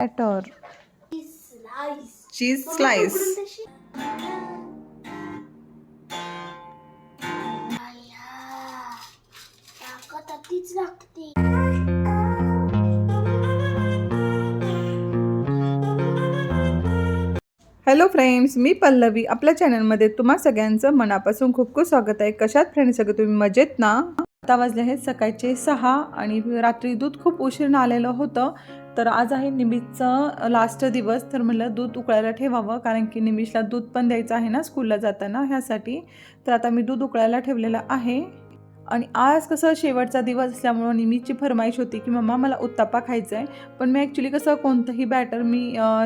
Batter slice cheese slice लागते hello friends मी पल्लवी. आपल्या चॅनलमध्ये तुम्हा सगळ्यांचं मनापासून खूप खूप स्वागत आहे. कशात फ्रेंड्स सगळं तुम्ही? मजेत ना? आता वाजले आहेत सकाळचे सहा आणि रात्री दूध खूप उशीरनं आलेलं होतं. तर आज आहे निमिषचं लास्ट दिवस. तर म्हटलं दूध उकळायला ठेवावं कारण की निमिषला दूध पण द्यायचं आहे ना स्कूलला जाताना ह्यासाठी. तर आता मी दूध उकळायला ठेवलेलं आहे. आणि आज कसं शेवटचा दिवस असल्यामुळं निमिषची फरमाईश होती की मम्मा मला उत्तापा खायचा आहे पण मी ॲक्च्युली कसं कोणतंही बॅटर मी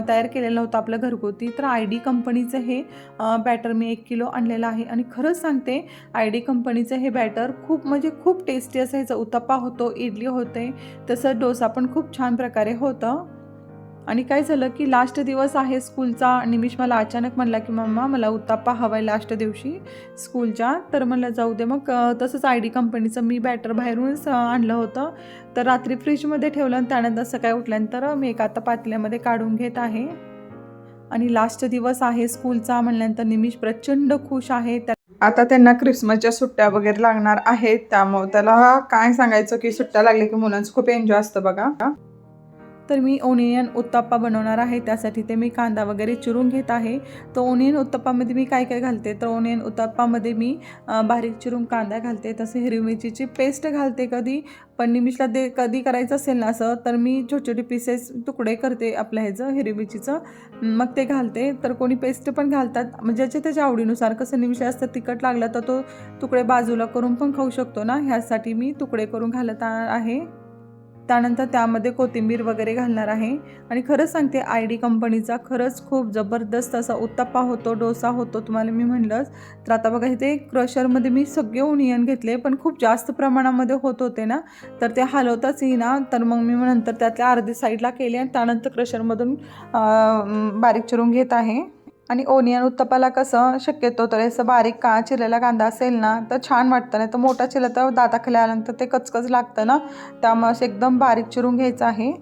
तयार केलेलं नव्हतं आपलं घरगुती. तर आय डी कंपनीचं हे बॅटर मी एक किलो आणलेलं आहे. आणि खरंच सांगते आय डी कंपनीचं हे बॅटर खूप म्हणजे खूप टेस्टी असं ह्याचा उत्तप्पा होतो इडली होते तसं डोसा पण खूप छान प्रकारे होतं. आणि काय झालं की लास्ट दिवस आहे स्कूलचा निमिष मला अचानक म्हणला की मम्मा मला उत्तापा हवा आहे लास्ट दिवशी स्कूलच्या तर म्हणलं जाऊ दे. मग तसंच आय डी कंपनीचं मी बॅटर बाहेरूनच आणलं होतं. तर रात्री फ्रीजमध्ये ठेवलं आणि त्यानंतर सकाळी उठल्यानंतर मी एक आता पातल्यामध्ये काढून घेत आहे. आणि लास्ट दिवस आहे स्कूलचा म्हणल्यानंतर निमिष प्रचंड खुश आहे. त्या आता त्यांना क्रिसमसच्या सुट्ट्या वगैरे लागणार आहेत. त्यामुळे त्याला काय सांगायचं की सुट्ट्या लागल्या की मुलांचं खूप एन्जॉय असतं बघा. तर मी ओनियन उत्तप्पा बनवणार आहे. त्यासाठी ते मी कांदा वगैरे चिरून घेत आहे. तर ओनियन उत्तप्पामध्ये मी काय काय घालते? तर ओनियन उत्तप्पामध्ये मी बारीक चिरून कांदा घालते. तसे हिरवी मिरचीची पेस्ट घालते कधी. पण निमिषला दे कधी करायचं असेल ना असं तर मी छोटे छोटे पीसेस तुकडे करते आपल्या ह्याचं हिरवी मिरचीचं. मग ते घालते. तर कोणी पेस्ट पण घालतात. म्हणजे ज्याच्या त्याच्या आवडीनुसार कसं निमिष जास्त तिखट लागलं तर तो तुकडे बाजूला करून पण खाऊ शकतो ना. ह्यासाठी मी तुकडे करून घालत आ- आहे. त्यानंतर त्यामध्ये कोथिंबीर वगैरे घालणार आहे. आणि खरंच सांगते आय डी कंपनीचा खरंच खूप जबरदस्त असा उत्तप्पा होतो डोसा होतो तुम्हाला मी म्हणलंच. तर आता बघा इथे क्रशरमध्ये मी सगळे ओनियन घेतले पण खूप जास्त प्रमाणामध्ये होत होते ना. तर ते हलवताच येईना. तर मग मी नंतर त्यातल्या अर्धी साईडला केले आणि त्यानंतर क्रशरमधून बारीक चिरून घेत आहे. आणि ओनियन उत्तपाला कसं शक्यतो तर असं बारीक का चिरलेला कांदा असेल ना तर छान वाटतं. नाही तर मोठा चिरला तर दाताखाली आल्यानंतर ते कचकच लागतं ना. त्यामुळे असं एकदम बारीक चिरून घ्यायचं आहे.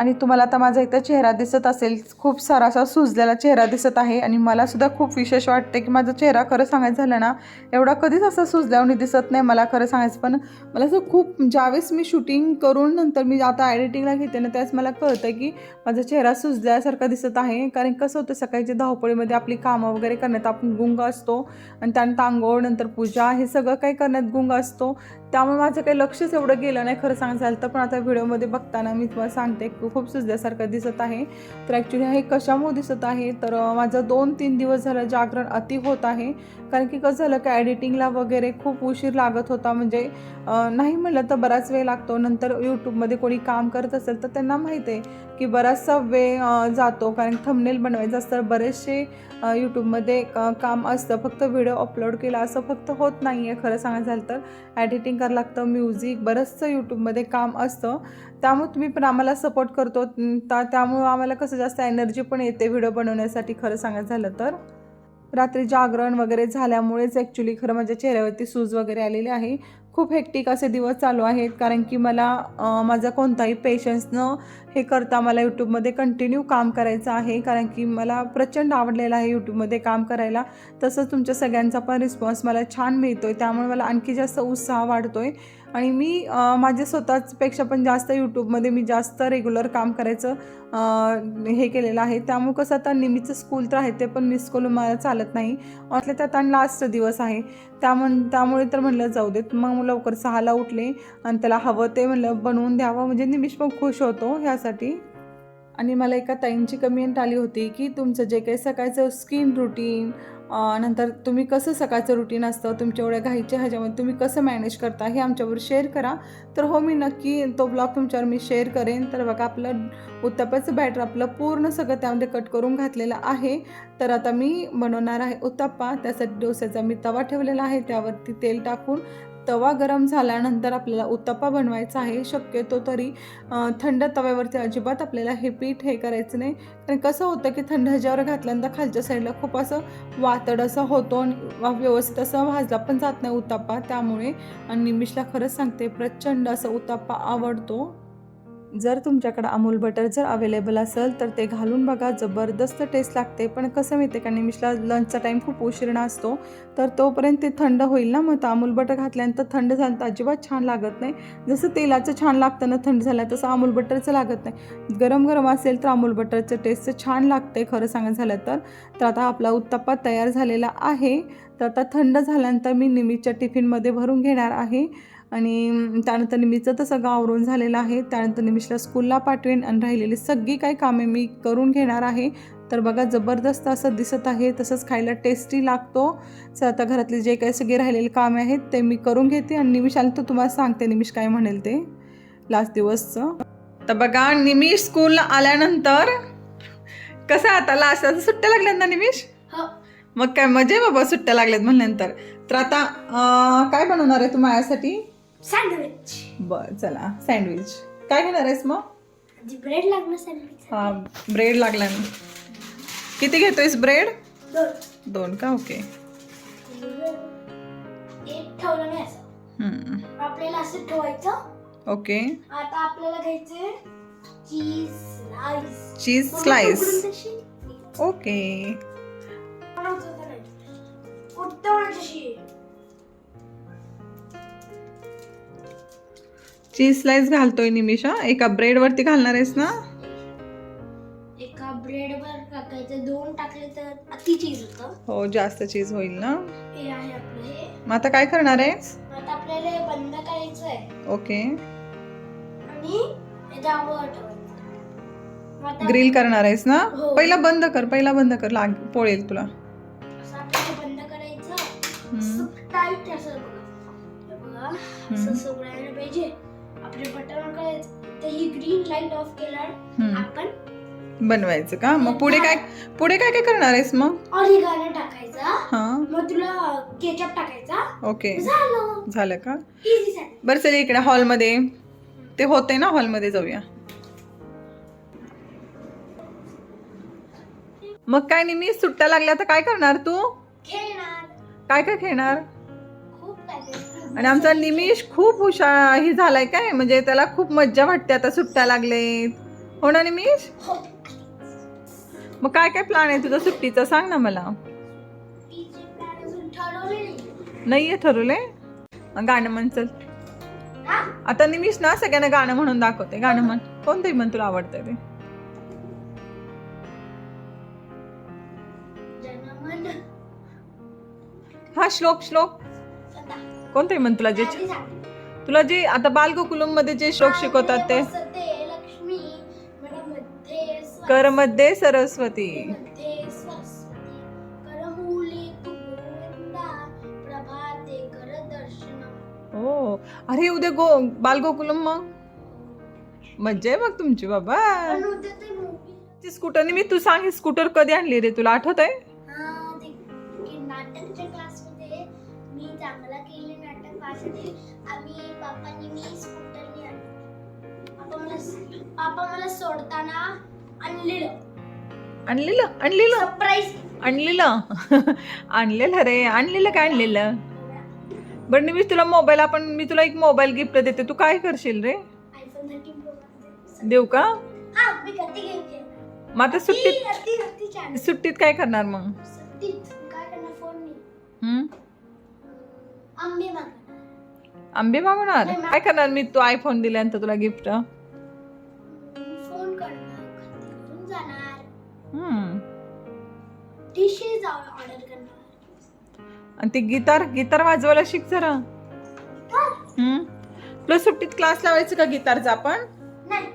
आणि तुम्हाला आता माझा इथं चेहरा दिसत असेल खूप सारा असा सुजलेला चेहरा दिसत आहे आणि मला सुद्धा खूप विशेष वाटते की माझा चेहरा खरं सांगायचं झालं ना एवढा कधीच असं सुजल्यावर दिसत नाही मला खरं सांगायचं. पण मला असं खूप ज्यावेळेस मी शूटिंग करून नंतर मी आता एडिटिंगला घेते ना त्यावेळेस मला कळतं की माझा चेहरा सुजल्यासारखा दिसत आहे. कारण कसं होतं सकाळच्या धावपळीमध्ये आपली कामं वगैरे करण्यात आपण गुंग असतो आणि त्यानंतर आंघोळ नंतर पूजा हे सगळं काही करण्यात गुंग असतो. त्यामुळे माझं काही लक्षच एवढं गेलं नाही खरं सांगायचं झालं तर. पण आता व्हिडिओमध्ये बघताना मी तुम्हाला सांगते खूप सुजल्यासारखं दिसत आहे. तर ॲक्च्युली हे कशामुळे दिसत आहे? तर माझं दोन तीन दिवस झालं जागरण अति होत आहे. कारण की कसं झालं का एडिटिंगला वगैरे खूप उशीर लागत होता. म्हणजे नाही म्हणलं तर बराच वेळ लागतो. नंतर यूट्यूबमध्ये कोणी काम करत असेल तर त्यांना माहीत आहे की बराचसा वेळ जातो. कारण थंबनेल बनवायचं असतं बरेचसे यूट्यूबमध्ये काम असतं. फक्त व्हिडिओ अपलोड केला असं फक्त होत नाही आहे खरं सांगायचं झालं तर. ॲडिटिंग करावं लागतं म्युझिक बरंचसं यूट्यूबमध्ये काम असतं. त्यामुळे तुम्ही पण आम्हाला सपोर्ट करतो. त्या त्यामुळं आम्हाला कसं जास्त एनर्जी पण येते व्हिडिओ बनवण्यासाठी खरं सांगायचं झालं तर. रात्री जागरण वगैरे झाल्यामुळेच ॲक्च्युली खरं माझ्या चेहऱ्यावरती सूज वगैरे आलेली आहे. खूप हेक्टिक असे दिवस चालू आहेत. कारण की मला माझा कोणताही पेशन्सनं हे करता मला यूट्यूबमध्ये कंटिन्यू काम करायचं आहे. कारण की मला प्रचंड आवडलेलं आहे यूट्यूबमध्ये काम करायला. तसंच तुमच्या सगळ्यांचा पण रिस्पॉन्स मला छान मिळतो आहे त्यामुळे मला आणखी जास्त उत्साह वाढतो आहे आणि मी माझ्या स्वतःचपेक्षा पण जास्त यूट्यूबमध्ये मी जास्त रेग्युलर काम करायचं हे केलेलं आहे. त्यामुळे कसं आता नेहमीचं स्कूल तर आहे ते पण मिस करून मला चालत नाही. म्हटलं तर आणि लास्ट दिवस आहे. त्या म्हण त्यामुळे तर म्हणलं जाऊ देत. मग लवकर सहाला उठले आणि त्याला हवं ते म्हणलं बनवून द्यावं. म्हणजे निमिष पण खुश होतो ह्यासाठी. आणि मला एका ताईंची कमेंट आली होती की तुमचं जे काही सकाळचं स्किन रुटीन नंतर तुम्ही कसं सकाळचं रुटीन असतं तुमच्या एवढ्या घाईच्या ह्याच्यामध्ये तुम्ही कसं मॅनेज करता हे आमच्यावर शेअर करा. तर हो मी नक्की तो ब्लॉग तुमच्यावर मी शेअर करेन. तर बघा आपलं उत्तप्पाचं बॅटर आपलं पूर्ण सगळं त्यामध्ये कट करून घातलेलं आहे. तर आता मी बनवणार आहे उत्तप्पा. त्यासाठी डोस्याचा मी तवा ठेवलेला आहे. त्यावरती तेल टाकून तवा गरम झाल्यानंतर आपल्याला उत्तप्पा बनवायचा आहे. शक्यतो तरी थंड तव्यावरती अजिबात आपल्याला हे पीठ हे करायचं नाही. कारण कसं होतं की थंड ह्याच्यावर घातल्यानंतर खालच्या साईडला खूप असं वातड असं होतो आणि वा- व्यवस्थित असं भाजला पण जात नाही उत्तप्पा. त्यामुळे आणि निमिषला खरंच सांगते प्रचंड असं उत्तप्पा आवडतो. जर तुमच्याकडं अमूल बटर जर अवेलेबल असेल तर ते घालून बघा. जबरदस्त टेस्ट लागते. पण कसं माहिती आहे का निमिषला लंचचा टाईम खूप उशीरणा असतो. तर तोपर्यंत ते थंड होईल ना मग. तर अमूल बटर घातल्यानंतर थंड झालं तर अजिबात छान लागत नाही. जसं तेलाचं छान लागतं ना थंड झालं तसं अमूल बटरचं लागत नाही. गरम गरम असेल तर अमूल बटरचं टेस्ट छान लागते खरं सांगत झालं तर. तर आता आपला उत्तप्पा तयार झालेला आहे. तर आता थंड झाल्यानंतर मी निमिषच्या टिफिनमध्ये भरून घेणार आहे. आणि त्यानंतर निमीचं तर सगळं आवरून झालेलं आहे. त्यानंतर निमिषला स्कूलला पाठवेन आणि राहिलेली सगळी काही कामे मी करून घेणार आहे. तर बघा जबरदस्त असं दिसत आहे. तसंच खायला टेस्टी लागतो. तर आता घरातले जे काही सगळे राहिलेले कामे आहेत ते मी करून घेते आणि निमिष आलं तर तुम्हाला सांगते निमिष काय म्हणेल ते. लास्ट दिवसचं. तर बघा निमिष स्कूलला आल्यानंतर कसं आता लास्ट सुट्ट्या लागल्यात ना निमिष? हो. मग काय मजा बाबा सुट्ट्या लागल्यात म्हणल्यानंतर. तर आता काय बनवणार आहे तू माझ्यासाठी? सँडविच बर चला सँडविच काय घेणार आहेस मग? आधी ब्रेड लागणार सँडविच हा ब्रेड लागला ना. किती घेतोयस ब्रेड दोन. दोन का? ओके एक ठेवलं नाही असं. हम्म, आपल्याला असं ठेवायचं. ओके आता आपल्याला घ्यायचे cheese slice cheese slice okay cheese slice घालतोय निमिष. एका ब्रेड वरती घालणार आहेस ना? एका ब्रेड वर टाकायचं. दोन टाकले तर अति चीज होतं. हो जास्त चीज होईल ना? हे आहे आपलं हे. मग आता काय करणार आहेस? आता आपल्याला हे बंद करायचं आहे ओके. आणि याच्यावर ठेवायचं मग आता ग्रिल करणार आहेस ना? हो. पहिला बंद कर पहिला बंद कर. लाग पोळेल तुला. असं आपल्याला बंद करायचं. हम्म. टाईट असं बघा. हे बघा असं सगळं यायला पाहिजे. आपले बटन करायचं तर ही ग्रीन लाइट ऑफ केल्यावर हम्म. आपण बनवायचं का? मग पुढे काय पुढे काय काय करणार आहेस मग? ऑरिगानो टाकायचा. हा. मग तुला केचप टाकायचा. ओके. झालं. झालं का? इझी बरं चल इकडे हॉलमध्ये. ते होते ना हॉलमध्ये जाऊया. मग काय नाही मी सुट्ट्या लागल्या तर काय करणार तू? खेळणार. काय काय खेळणार. आणि आमचा निमिष खूप हुशार ही झालाय काय? म्हणजे त्याला खूप मज्जा वाटते आता सुट्ट्या लागलेत. हो ना निमिष? हो. मग काय काय प्लॅन आहे तुझा सुट्टीचा? सांग ना मला. नाहीये ठरवले? गाणं म्हण चल? आता निमिष ना सगळ्यांना गाणं म्हणून दाखवते. गाणं म्हण. कोणतंही म्हण तुला आवडतंय ते. हा श्लोक श्लोक. आता कोणतंही म्हण तुला जे. तुला जे आता बालगोकुलममध्ये जे श्लोक शिकवतात ते? कर मध्ये सरस्वती. हो अरे उद्या गो बालगोकुलम मग? मज्जा आहे मग तुमची बाबा. स्कूटरने मी तू सांग ही स्कूटर कधी आणली रे? तुला आठवत आहे माझ्यासाठी आम्ही मी स्कूटरने आणलं पापा मला पापा मला सोडताना आणलेलं. आणलेलं? आणलेलं? सरप्राईज आणलेलं? आणलेलं रे. आणलेलं काय आणलेलं? बरं मी तुला मोबाईल आपण मी तुला एक मोबाईल गिफ्ट देते. तू काय करशील रे? आयफोन थर्टीन प्रो देऊ का? हा मी मग आता सुट्टीत सुट्टीत काय करणार मग? सुट्टीत. काय करणार? फोन मी हम्म? आंबे आंबे मागवणार? काय करणार मी? तू आयफोन दिल्यानंतर तुला गिफ्ट फोन करणार. घरी घेऊन जाणार. हम्म. डिशेस ऑर्डर करणार. आणि ते गिटार गिटार वाजवायला शिक जरा. तुला सुट्टीत क्लास लावायचं का गिटारचा आपण? नाही.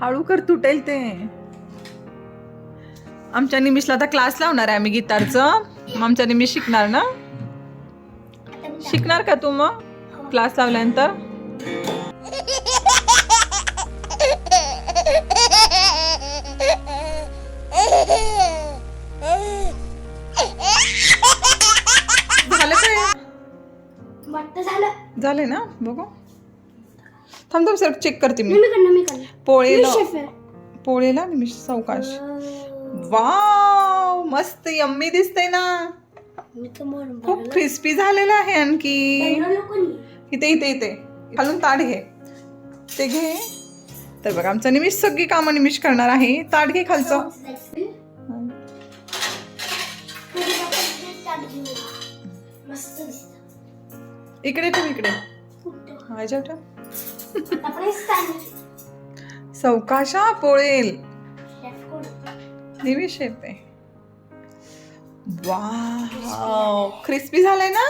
हळू कर तुटेल ते. आमच्या निमिषला आता क्लास लावणार आहे आम्ही गिटारचं मग आमच्या निमिष शिकणार ना? शिकणार का तू मग? क्लास लावल्यानंतर? झालं झाले. ना? बघू. थांब थांब सर चेक करते मी. मी करणार मी करणार पोळेला मी आहे पोळेला निमिष सावकाश. वाव मस्त यम्मी दिसतंय ना. मी तर म्हणून खूप क्रिस्पी झालेलं आहे आणखी. इथे इथे इथे. खालून ताट घे. ते घे. तर बघा आमचा निमिष सगळी कामं निमिष करणार आहे. ताट घे खालचं. मस्त दिसत. इकडे ठेव इकडे. हा याच्यावर ठेव. सावकाशा पोळेल. कोण? निमिष शेप आहे वाव क्रिस्पी झालाय ना?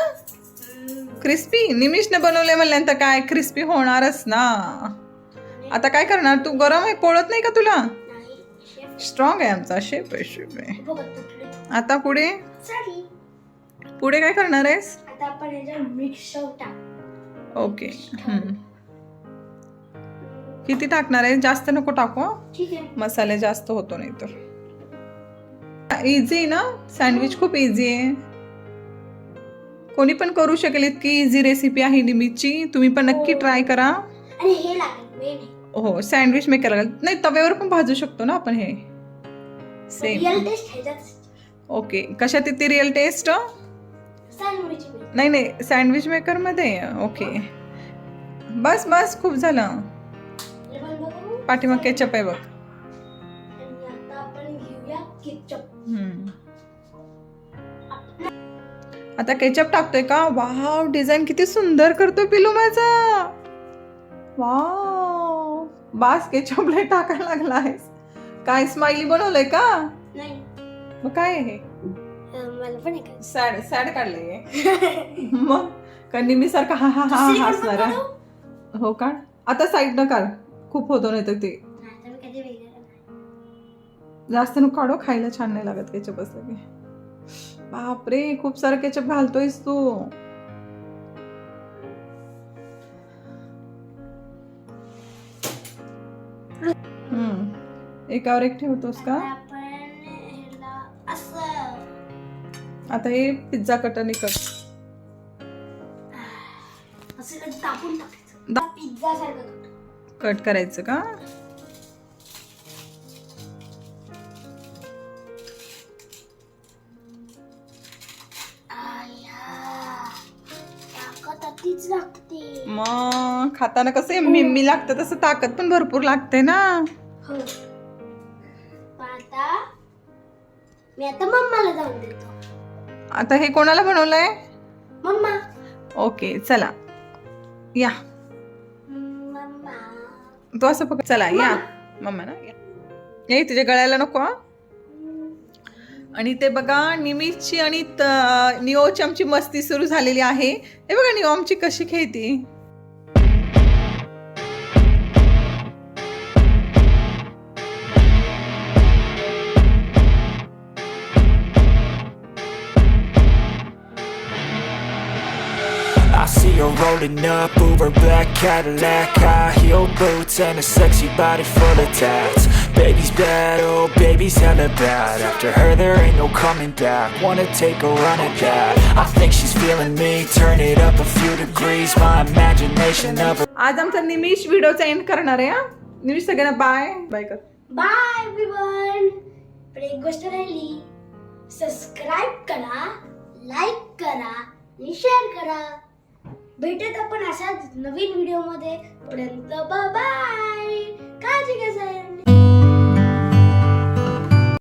क्रिस्पी निमिषने बनवलंय म्हणल्यानंतर काय? क्रिस्पी होणारच ना. आता काय करणार? तू गरम आहे पोळत नाही का तुला? नाही स्ट्रॉंग आहे आमचा शेप आहे शेप आहे. तुटले आता पुढे. पुढे काय करणार आहेस? आता आपण याच्यावर मिक्सर टाक. ओके हम्म. किती टाकणार आहे? जास्त नको टाकू मसाले जास्त होतो नाही तर. इझी ना? सँडविच खूप इझी आहे. कोणी पण करू शकेल इतकी इझी रेसिपी आहे निमितची तुम्ही पण नक्की ट्राय करा. हे मेन हो सँडविच मेकर नाही तव्यावर पण भाजू शकतो ना आपण हे. सेम ओके कशात येते रिअल टेस्ट नाही नाही. सँडविच मेकरमध्ये ओके बस बस. खूप झालं. करू पाठीमाग केचप आहे बघ. आता केचप हम्म. आता केचप टाकतोय का? वाव डिझाईन किती सुंदर करतोय पिलू माझा. वाव बास केचप लय टाकायला लागला आहेस काय स्माइली बनवलंय का? नाही. मग काय आहे हे? सॅड सॅड काढलंय मग? कन्नी मी सारखा हा हा हा हा हसणार हो काढ. आता साईड न काढ. खूप होतो नाही तर ते. जास्त नको काढो खायला छान नाही लागत केचप असलं की. बापरे खूप सारं केचप घालतोयस तू. हम्म एकावर एक ठेवतोस का? आता हे पिझ्झा कटरने कट असं कधी तापून टाकायचं. दा- पिझ्झा सारखं कट करायचं का? मग खाताना कसं मिम्मी लागतं तसं ताकद पण भरपूर लागते ना. हो. आता मी आता मम्माला जाऊन देतो. आता हे कोणाला बनवलंय? मम्मा. ओके चला. या. तो असं पकड. चला या. मम्मा ना या. ये तुझ्या गळ्याला नको आणि ते बघा निमिषची आणि निओची आमची मस्ती सुरू झालेली आहे. हे बघा निओ आमची कशी खेळती. Her rolling up, Uber black Cadillac High heel boots and a sexy body full of tats Baby's bad, oh baby's hella bad After her there ain't no coming back Wanna take a run at that I think she's feeling me, turn it up a few degrees My imagination of her आज आमचा निमिष व्हिडिओचा end करणार आहे हा निमिष सगळ्यांना bye bye कर bye everyone पण एक गोष्ट राहिली सबस्क्राईब करा लाईक करा आणि शेअर करा भेटत आपण अशाच नवीन व्हिडिओमध्ये. पर्यंत बाय काळजी घ्या साहेब